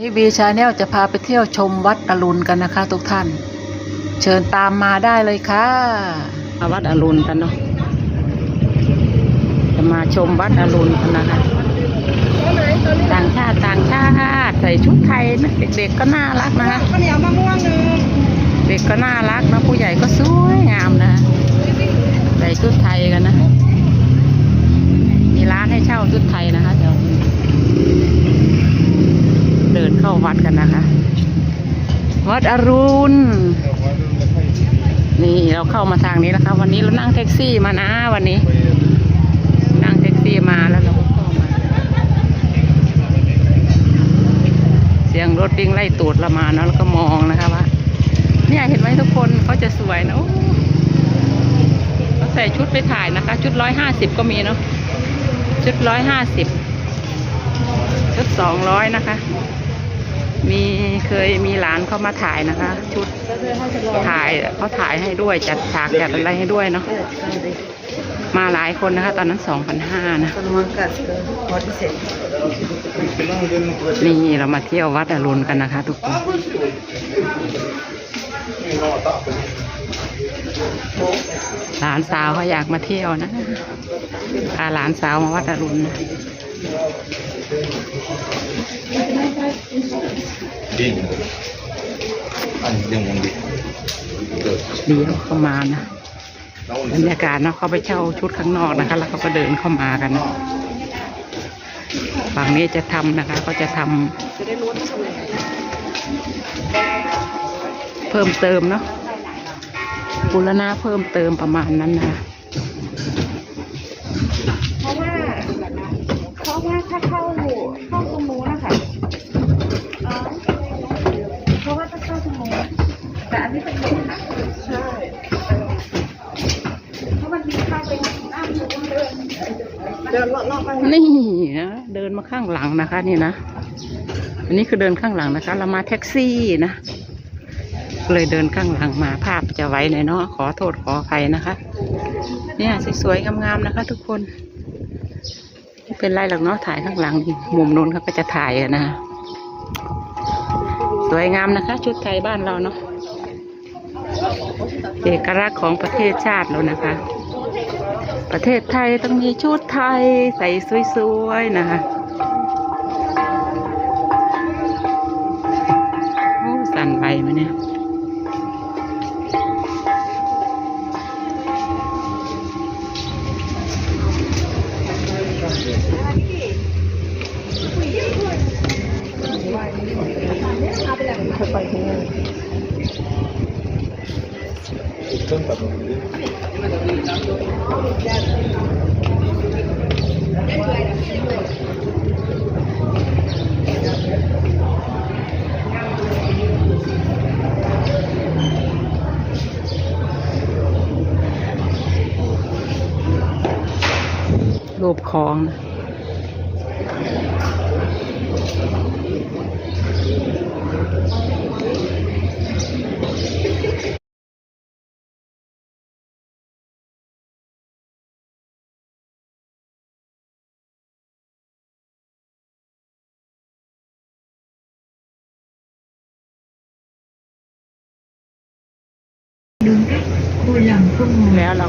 นี่วีชาแนลจะพาไปเที่ยวชมวัดอรุณกันนะคะ ทุกท่าน เชิญตามมาได้เลยค่ะมาวัดอรุณกันเนาะจะมาชมวัดอรุณกันนะคะ ต่างชาติต่างชาติใส่ชุดไทยนะเด็กๆก็น่ารักนะคะข้าวเหนียวมะม่วงหนึ่งเด็กก็น่ารักนะผู้ใหญ่ก็สวยงามนะใส่ชุดไทยกันนะ มีร้านให้เช่าชุดไทยนะคะเดี๋ยว เดินเข้าวัดกันนะคะ วัดอรุณ นี่เราเข้ามาทางนี้แล้วครับวันนี้เรานั่งแท็กซี่มานะวันนี้ นั่งแท็กซี่มาแล้วเราก็เข้ามา เสียงรถวิ่งไล่ตูดเรามาเนาะแล้วก็มองนะคะว่าเนี่ยเห็นไหมทุกคนเขาจะสวยนะโอ้เขาใส่ชุดไปถ่ายนะคะ ชุดร้อยห้าสิบก็มีเนาะชุดร้อยห้าสิบชุดสองร้อยนะคะ มีเคยมีหลานเขามาถ่ายนะคะ ชุดถ่ายเขาถ่ายให้ด้วยจัดฉากจัดอะไรให้ด้วยเนาะมาหลายคนนะคะ ตอนนั้นสองพันห้านะขนมกัดฮอตพิเศษนี่เรามาเที่ยววัดอรุณกันนะคะ ทุกคนหลานสาวเขาอยากมาเที่ยวนะพาหลานสาวมาวัดอรุณนะ Din. Andiamo lì. เลี้ยวเข้ามานะบรรยากาศเนาะเขาไปเช่าชุดข้างนอกนะคะ แล้วเขาก็เดินเข้ามากันนะฝั่งนี้จะทำนะคะก็จะทำเพิ่มเติมเนาะบูรณะเพิ่มเติมประมาณนั้นนะเพราะว่าเพราะว่าถ้าเข้า เดินเลาะๆไปนี่นะเดินมาข้างหลังนะคะนี่นะอันนี้คือเดินข้างหลังนะคะ เรามาแท็กซี่นะเลยเดินข้างหลังมาภาพจะไว้หน่อยเนาะขอโทษขออภัยนะคะ เนี่ยสวยๆงามๆนะคะ ทุกคนไม่เป็นไรหรอกเนาะถ่ายข้างหลังมุมนู้นเขาก็จะถ่ายอะนะสวยงามนะคะ ชุดไทยบ้านเราเนาะเอกลักษณ์ของประเทศชาติเรานะคะ ประเทศไทยต้องมีชุดไทยใส่สวยๆนะคะ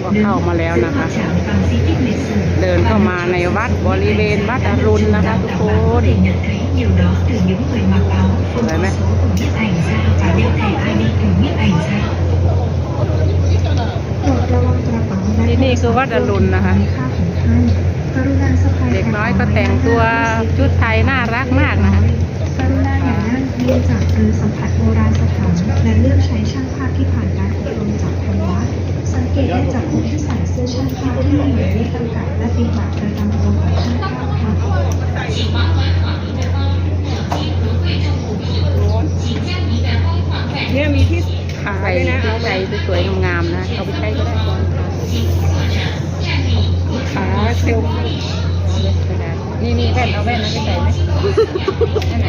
ก็เข้ามาแล้วนะคะ เดินเข้ามาในวัดบริเวณวัดอรุณนะคะทุกคน để nhận thấy điều đó từ những người mặc áo không Đấy có mẹ. số của nhiếp ảnh gia và đeo thẻ ID của nhiếp ảnh gia. ที่นี่คือวัดอรุณนะคะ เด็กน้อยก็แต่งตัวชุดไทยน่ารักมากนะคะเรียนจากหรือสัมผัสโบราณสถานและเลือกใช้ช่างภาพที่ผ่านการอบรมจากทางวัด สังเกตได้จากคนที่ใส่เสื้อช่างภาพที่มีหมายเลขจำกัดและปีบัตรประจำตัวของช่างภาพค่ะเนี่ยมีที่ขาใส่ด้วยนะเอาใส่สวยๆงามๆนะ เอาไปใช้ก็ได้ก่อนค่ะขาเซลล์นี่นี่แว่นเอาแว่นนะไปใส่ไหมนั่นไหน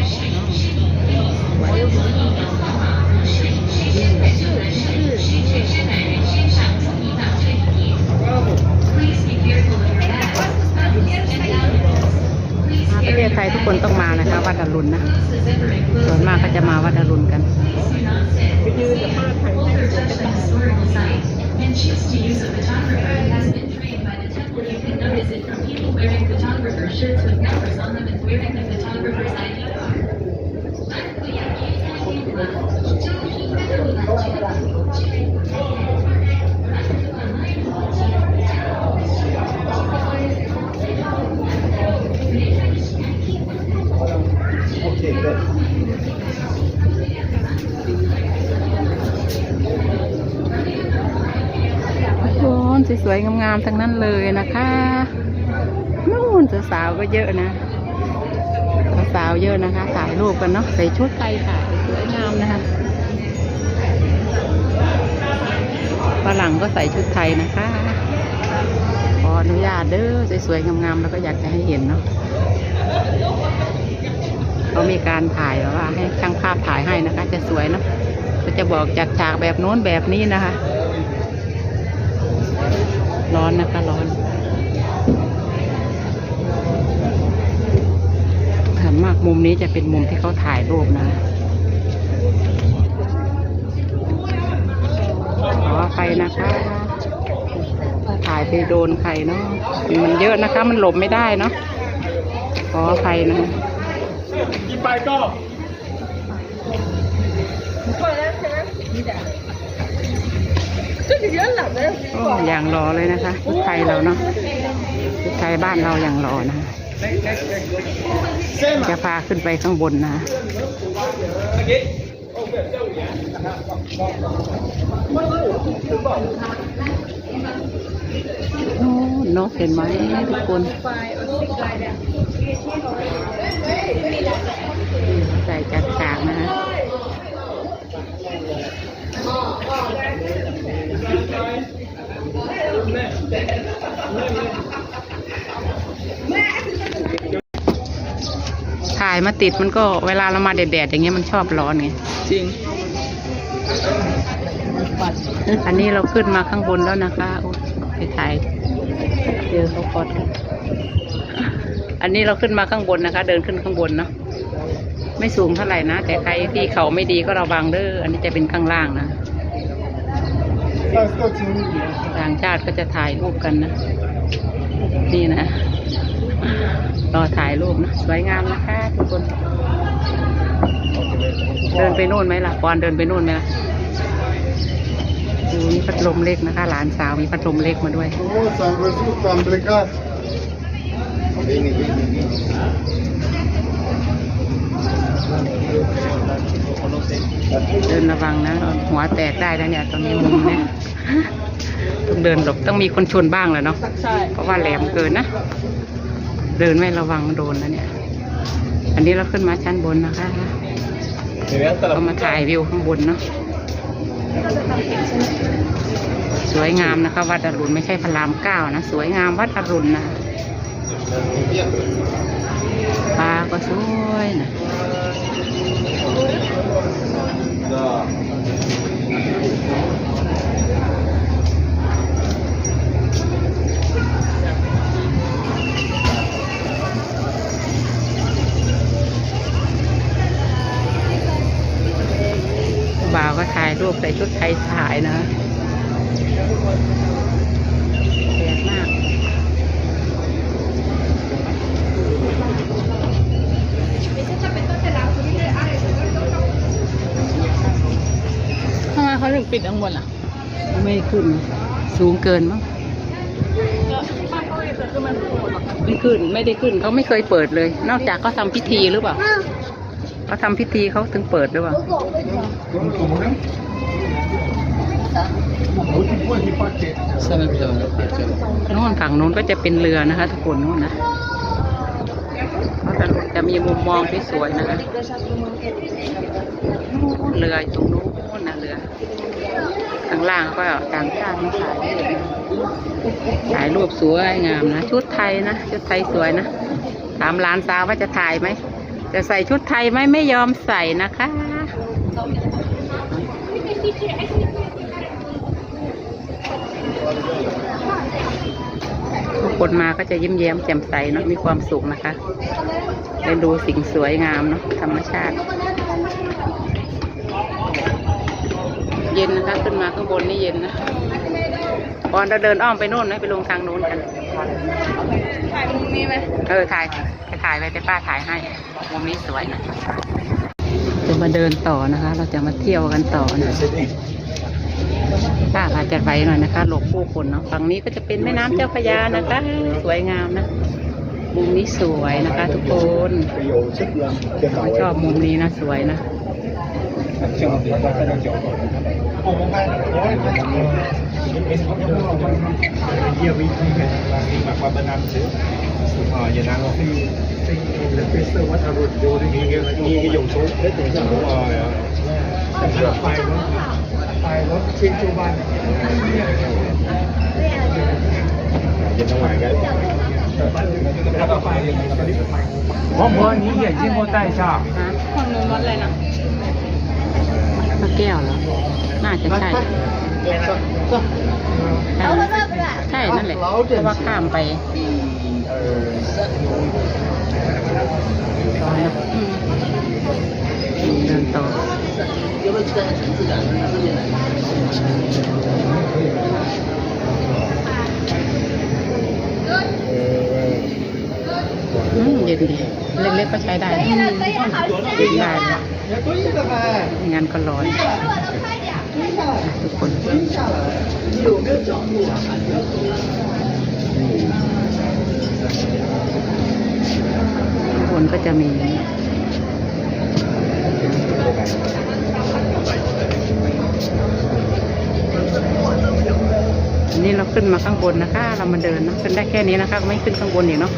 รุณนะ ส่วนมากก็จะมาวัดอรุณกันโอ้ นสวยๆงามๆทั้งนั้นเลยนะคะนู่นสาวๆก็เยอะนะสาวๆเยอะนะคะถ่ายรูปกันเนาะใส่ชุดไทยค่ะสวยงามนะคะฝรั่งก็ใส่ชุดไทยนะคะขออนุญาตเด้อสวยๆงามๆแล้วก็อยากจะให้เห็นเนาะเขามีการถ่ายว่าให้ช่างภาพถ่ายให้นะคะ จะสวยเนาะก็จะบอกจากฉากแบบโน้นแบบนี้นะคะ ร้อนนะคะร้อนหันมากมุมนี้จะเป็นมุมที่เขาถ่ายรูปนะขออภัยนะคะถ่ายไปโดนใครเนาะมันเยอะนะคะ มันหลบไม่ได้เนาะขออภัยนะกินไปก็ โอ้อย่างรอเลยนะคะชุดไทยเราเนาะชุดไทยบ้านเราอย่างรอนะจะพาขึ้นไปข้างบนนะโอ้นกเห็นไหมทุกคนใส่จัดฉากนะฮะ ถ่ายมาติดมันก็เวลาเรามาแดดๆอย่างเงี้ยมันชอบร้อนไงจริง อันนี้เราขึ้นมาข้างบนแล้วนะคะโอ้ไปถ่ายเจอเขากอดกันอันนี้เราขึ้นมาข้างบนนะคะ เดินขึ้นข้างบนเนาะไม่สูงเท่าไหร่นะ แต่ใครที่เขาไม่ดีก็ระวังเด้ออันนี้จะเป็นข้างล่างนะ ต่างชาติก็จะถ่ายรูปกันนะ นี่นะ รอถ่ายรูปนะ สวยงามนะคะทุกคน เดินไปนู่นไหมล่ะปอนเดินไปนู่นไหมล่ะดูมีพัดลมเล็กนะคะ หลานสาวมีพัดลมเล็กมาด้วย เดินระวังนะ หัวแตกได้แล้วเนี่ยตรงนี้มุมเนี่ยต้องเดินหลบต้องมีคนชนบ้างแหละเนาะใช่เพราะว่าแหลมเกินนะ เดินไม่ระวังโดนนะเนี่ย อันนี้เราขึ้นมาชั้นบนนะคะก็มาถ่ายวิวข้างบนเนาะสวยงามนะคะ วัดอรุณไม่ใช่พระรามเก้านะสวยงามวัดอรุณนะปลาก็สวยนะ บ่าวก็ถ่ายรูปใส่ชุดไทยถ่ายนะแดดมาก ทำไม เขาถึงปิดข้างบนอะไม่ขึ้น สูงเกินมั้งบ้านเขาเลยเกิดขึ้นมันโคตรไม่ขึ้นไม่ได้ขึ้นเขาไม่เคยเปิดเลย นอกจากเขาทำพิธีหรือเปล่าเขาทำพิธีเขาถึงเปิดหรือเปล่า Vamos tomar? Poi ti faccio. โน่นฝั่งนู้นก็จะเป็นเรือนะคะ ทุกคนนู้นนะเขาจะจะมีมุมมองที่สวยนะคะนู่นเรืออยู่ตรงนู้นนะเรือข้างล่างก็ต่างชาติมาถ่ายถ่ายรูปสวยงามนะชุดไทยนะชุดไทยสวยนะถามหลานสาวว่าจะถ่ายไหมจะใส่ชุดไทยไหมไม่ยอมใส่นะคะทุกคนมาก็จะยิ้มแย้มแจ่มใสเนาะมีความสุขนะคะได้ดูสิ่งสวยงามเนาะธรรมชาติ เย็นนะคะ ขึ้นมาข้างบนนี่เย็นนะก่อนเราเดินอ้อมไปโน่นนะไปลงทางโน้นกันถ่ายมุมนี้ไหมเออถ่ายไปถ่ายไว้แต่ป้าถ่ายให้มุมนี้สวยนะจะมาเดินต่อนะคะ เราจะมาเที่ยวกันต่อนะป้าอาจจะไปหน่อยนะคะหลบผู้คนเนาะฝั่งนี้ก็จะเป็นแม่น้ำเจ้าพระยานะคะ สวยงามนะมุมนี้สวยนะคะ ทุกคน有 chất lượng trên ชอบมุมนี้นะสวยนะ ช่วยไปโอ้ยไม่ชอบจะพูดอะไรยืมวิธีไหมวิธีแบบว่ามานานสิโอ้ยยานงดีแต่พี่สต์วัตรุนดูที่นี่ก็มีกิจกรรมสุดแต่ถ้าไฟร้อนไฟร้อนชิ้นชูบันเย็นทั้งวันกันหวังพ่อหนึ่งหนึ่งหนึ่ง พระแก้วเหรอ น่าจะใช่ใช่ ใช่ นั่นแหละ เพราะว่าข้ามไปอืมเดินต่อ อืมเย็นดี เล็กๆก็ใช้ได้กินได้ไม่งั้นก็ร้อนทุกคนข้างบนก็จะมีนนี้เราขึ้นมาข้างบนนะคะ เรามาเดินนะขึ้นได้แค่นี้นะคะ ไม่ขึ้นข้างบนอีกเนาะ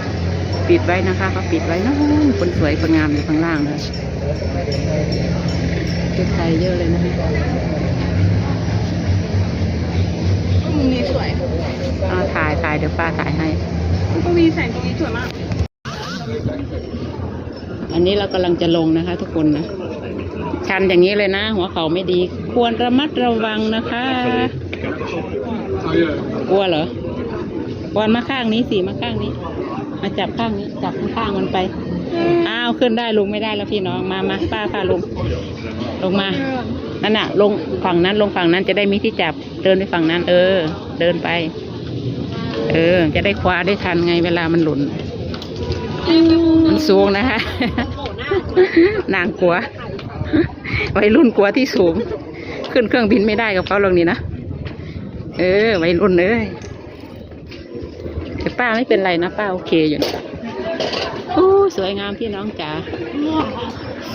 ปิดไว้นะคะเขาปิดไว้นะคนสวยคนงามอยู่ข้างล่างเลยเด็กไทยเยอะเลยนะคะมุมนี้สวยเอาถ่ายถ่ายเดี๋ยวป้าถ่ายให้ก็มีแสงตรงนี้สวยมาก อันนี้เรากำลังจะลงนะคะ ทุกคนนะชันอย่างนี้เลยนะ หัวเขาไม่ดี ควรระมัดระวังนะคะกลัวเหรอควรมาข้างนี้สิมาข้างนี้ มาจับข้างนี้จับข้างๆมันไป อ้าวขึ้นได้ลงไม่ได้แล้วพี่น้องมามาป้าพาลง ลงมา นั่นน่ะ ลงฝั่งนั้นลงฝั่งนั้นจะได้มีที่จับเดินไปฝั่งนั้น เออ เดินไป เออ จะได้คว้าได้ทันไงเวลามันหล่นมันสูงนะคะนางกลัววัยรุ่นกลัวที่สูง ขึ้นเครื่องบินไม่ได้กับเขาลงนี้นะ เออวัยรุ่นเลย แต่ป้าไม่เป็นไรนะป้าโอเคอยู่โอ้สวยงามพี่น้องจ๋า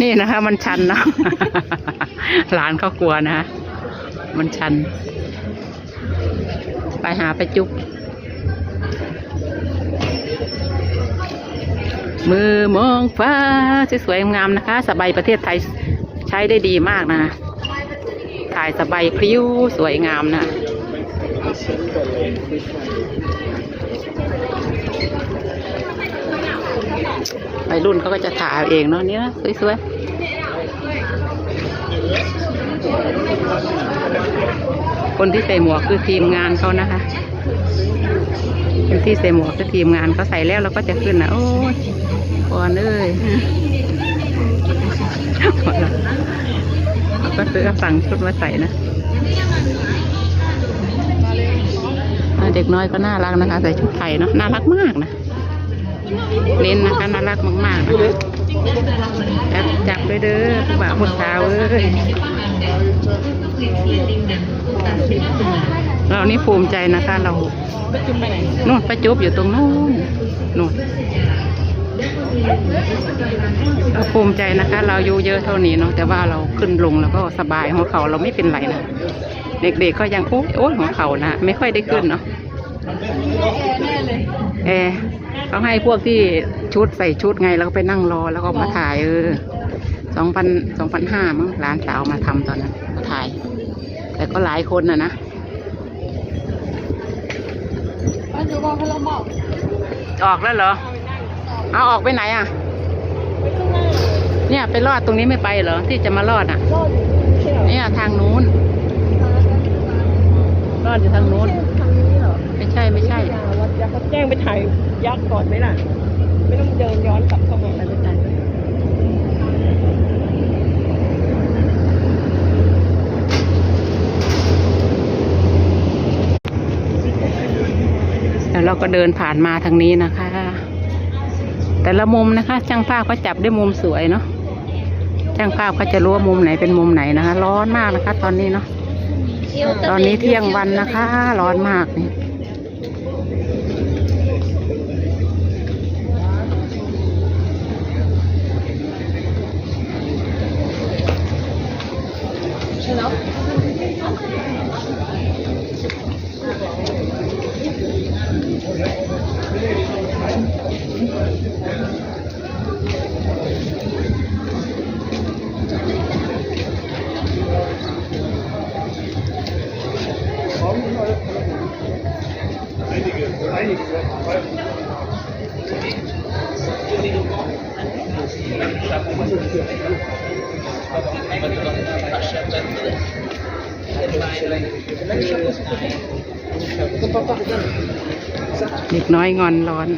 นี่นะคะ มันชันนะหลานเขากลัวนะคะมันชัน ไปหาไปจุ๊บมือมองฟ้าสวยงามนะคะ สบายประเทศไทยใช้ได้ดีมากนะ ถ่ายสบายพริ้วสวยงามนะ วัยรุ่นเขาก็จะถ่ายเองเนาะนี่ยสวยๆคนที่ใส่หมวกคือทีมงานเขานะคะคนที่ใส่หมวกคือทีมงานเขาใส่แล้วเราก็จะขึ้นนะโอ้ยก่อนเอ้ยก็ซื้อสั่งชุดมาใส่นะเด็กน้อยก็น่ารักนะคะ ใส่ชุดไทยเนาะน่ารักมากนะ เน้นนะคะน่ารักมากๆนะคะจับจับเลยเด้อผู้บ่าวผู้สาวเอ้ยเรานี่ภูมิใจนะคะเราจุ่มไปไหนนู่นประจุบอยู่ตรงนู้นนู่นเราภูมิใจนะคะ เราอายุเยอะเท่านี้เนาะแต่ว่าเราขึ้นลงแล้วก็สบายหัวเขาเราไม่เป็นไรนะเด็กๆก็ยังโอ๊ยโอ๊ยหัวเขานะไม่ค่อยได้ขึ้นเนาะแน่เลยเออ เขาให้พวกที่ชุดใส่ชุดไงแล้วก็ไปนั่งรอแล้วก็มาถ่ายเออสองพันสองพันห้ามั้งร้านสาวมาทำตอนนั้นมาถ่าย แต่ก็หลายคนนะนะแล้วดูว่าพเราบอกออกแล้วเหรอ เอาออกไปไหนอะ เนี่ยไปรอดตรงนี้ไม่ไปเหรอ ที่จะมารอดอะรอดใช่เหรอเนี่ยทางนู้น รอดอยู่ทางนู้นทางนี้เหรอไม่ใช่ไม่ใช่วัดยักษ์ เขาแจ้งไปถ่ายยักษ์ก่อนไหมล่ะ ไม่ต้องเดินย้อนกลับเข้ามาอะไรไม่ได้แล้วเราก็เดินผ่านมาทางนี้นะคะ แต่ละมุมนะคะ ช่างภาพก็จับได้มุมสวยเนาะช่างภาพก็จะรู้ว่ามุมไหนเป็นมุมไหนนะคะ ร้อนมากนะคะ ตอนนี้เนาะตอนนี้เที่ยงวันนะคะ ร้อนมากนี่ เด็กน้อยงอนร้อน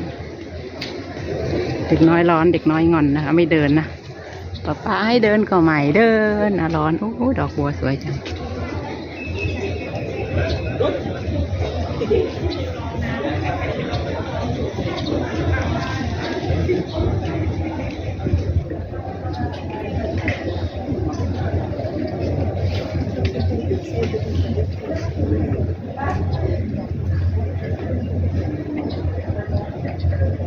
เด็กน้อยร้อน เด็กน้อยงอนนะคะ ไม่เดินนะป้าป้าให้เดินก็ไม่เดินนะร้อนโอ้ดอกบัวสวยจัง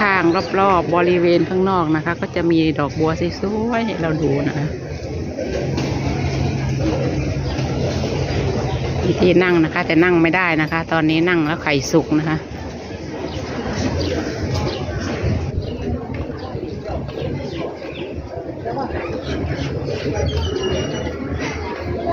ข้างๆร อบบริเวณข้างนอกนะคะ ก็จะมีดอกบัวสวยๆให้เราดูนะคะที่นั่งนะคะ แต่นั่งไม่ได้นะคะ ตอนนี้นั่งแล้วไข่สุกนะคะ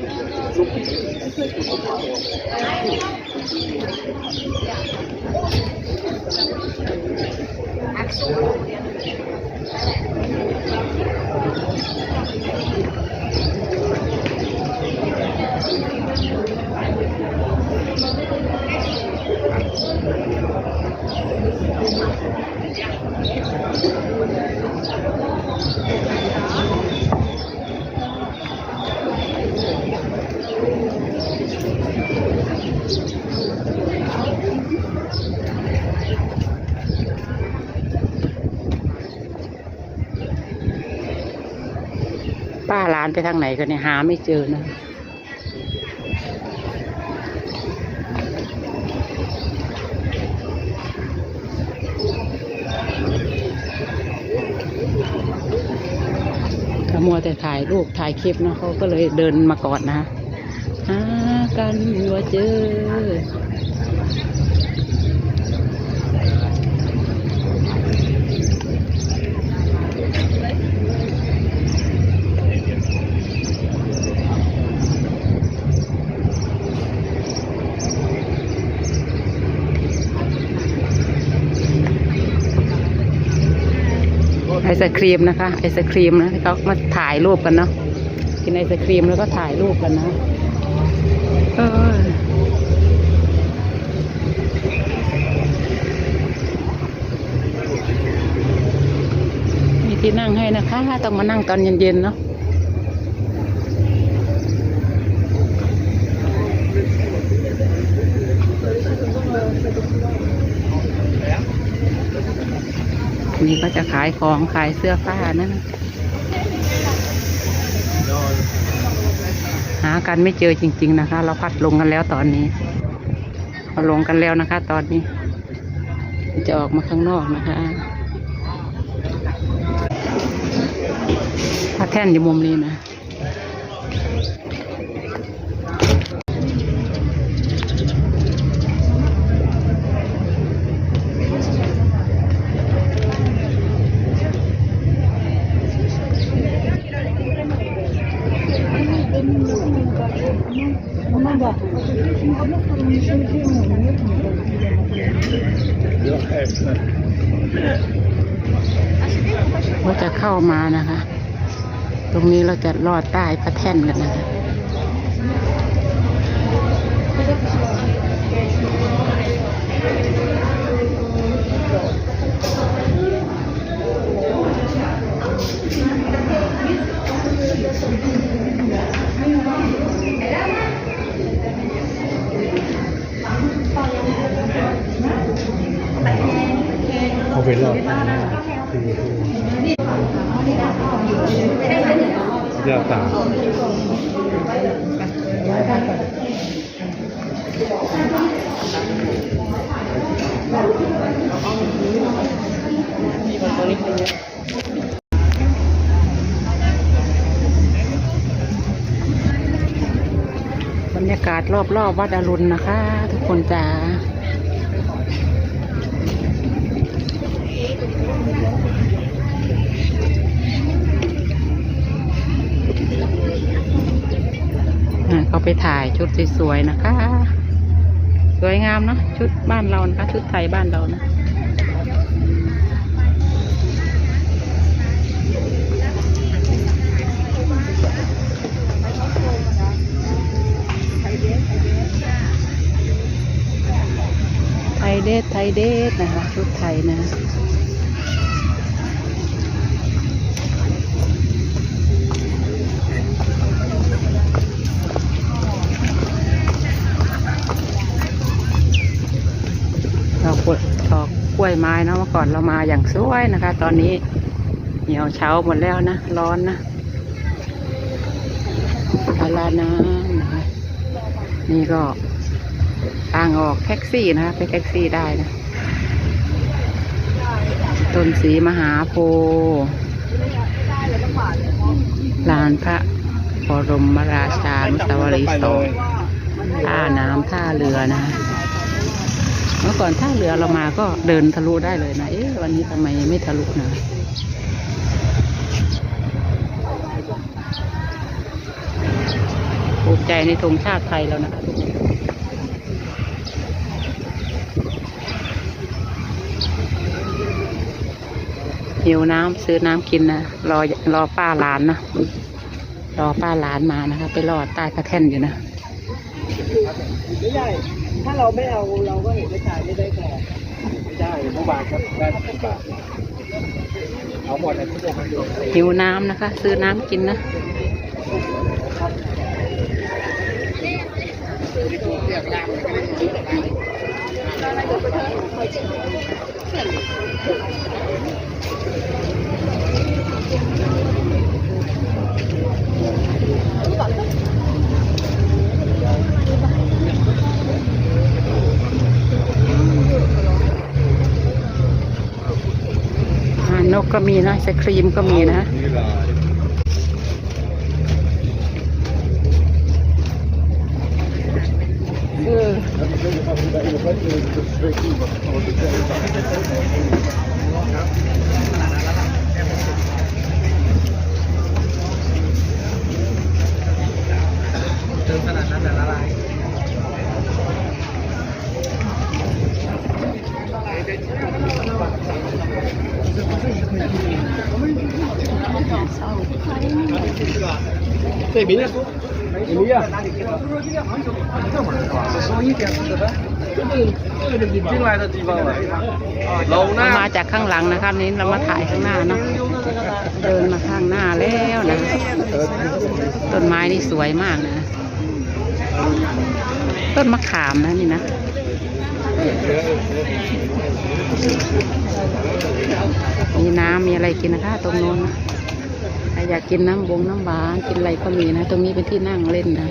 าน ไปทางไหนกันเนี่ยหาไม่เจอนะถ้ามัวแต่ถ่ายรูปถ่ายคลิปเนาะเขาก็เลยเดินมาก่อนนะหากันว่าเจอ ศครีมนะคะไอศครีมนะที่เขามาถ่ายรูปกันเนาะกินไอศครีมแล้วก็ถ่ายรูปกันนะเออมีที่นั่งให้นะคะต้องมานั่งตอนเย็นๆเนาะ นี่ก็จะขายของขายเสื้อผ้านั่นหากันไม่เจอจริง ๆนะคะ เราพัดลงกันแล้วตอนนี้เราลงกันแล้วนะคะ ตอนนี้ จะออกมาข้างนอกนะคะพระแท่นอยู่มุมนี้นะ ว่าจะเข้ามา นะคะ ตรงนี้เราจะลอดใต้พระแท่นกันนะคะเอาไปรอ ดจะตามบรรยากาศรอบๆวัดอรุณนะคะ ทุกคนจ้าอะ เขาไปถ่ายชุดสวยๆนะคะ สวยงามเนาะชุดบ้านเรานะคะ ชุดไทยบ้านเรานะไทยเดทไทยเดทนะคะชุดไทยนะ ล้วยไม้นะเมื่อก่อนเรามาอย่างสวยนะคะ ตอนนี้เหี่ยวเช้าหมดแล้วนะ ร้อนนะอาลาน้ำนะคะนี่ก็ทางออกแท็กซี่นะคะไปแท็กซี่ได้นะต้นสีมหาโพลานพระบรมราชานุสาวรีย์สองท่าน้ำท่าเรือนะ เมื่อก่อนท่าเรือเรามาก็เดินทะลุได้เลยนะ เอ๊ะวันนี้ทำไมไม่ทะลุนะภูมิใจในธงชาติไทยแล้วนะคะทุกคนหิวน้ำซื้อน้ำกินนะรอรอป้าหลานนะรอป้าหลานมานะคะ ไปรอใต้พระแท่นอยู่นะ ถ้าเราไม่เอาเราก็เห็นไม่จ่ายไม่ได้แต่ไม่ได้เมื่อบาทครับได้สิบบาทเอาหมดเลยทุกอย่างอยู่หิวน้ำนะคะ ซื้อน้ำกินนะ นกก็มีนะไอศครีมก็มีนะเออเติมขนาดนั้นแต่ละลาย 这边你们呀，是收一点是的，这个这个你进来的地方了，楼 เรา 呢 มา？จากข้างหลังนะคะนี้เรามาถ่ายข้างหน้าเนาะเดินมาข้างหน้าแล้วนะต้นไม้นี่สวยมากนะ ต้นมะขามนะนี่นะ มีน้ำมีอะไรกินนะคะ ตรงโน้นนะใครอยากกินน้ำบงน้ำหวานกินอะไรก็มีนะ ตรงนี้เป็นที่นั่งเล่นนะ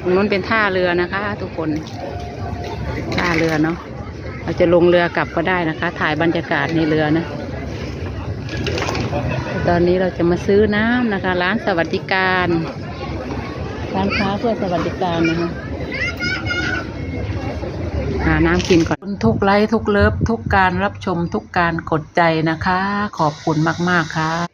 ตรงโน้นเป็นท่าเรือนะคะ ทุกคน ท่าเรือเนาะ เราจะลงเรือกลับก็ได้นะคะ ถ่ายบรรยากาศในเรือนะ ตอนนี้เราจะมาซื้อน้ำนะคะ ร้านสวัสดิการ ร้านค้าเพื่อสวัสดิการนะคะ หาน้ำกินก่อนทุกไลค์ทุกเลิฟทุกการรับชมทุกการกดใจนะคะ ขอบคุณมาก ๆ ค่ะ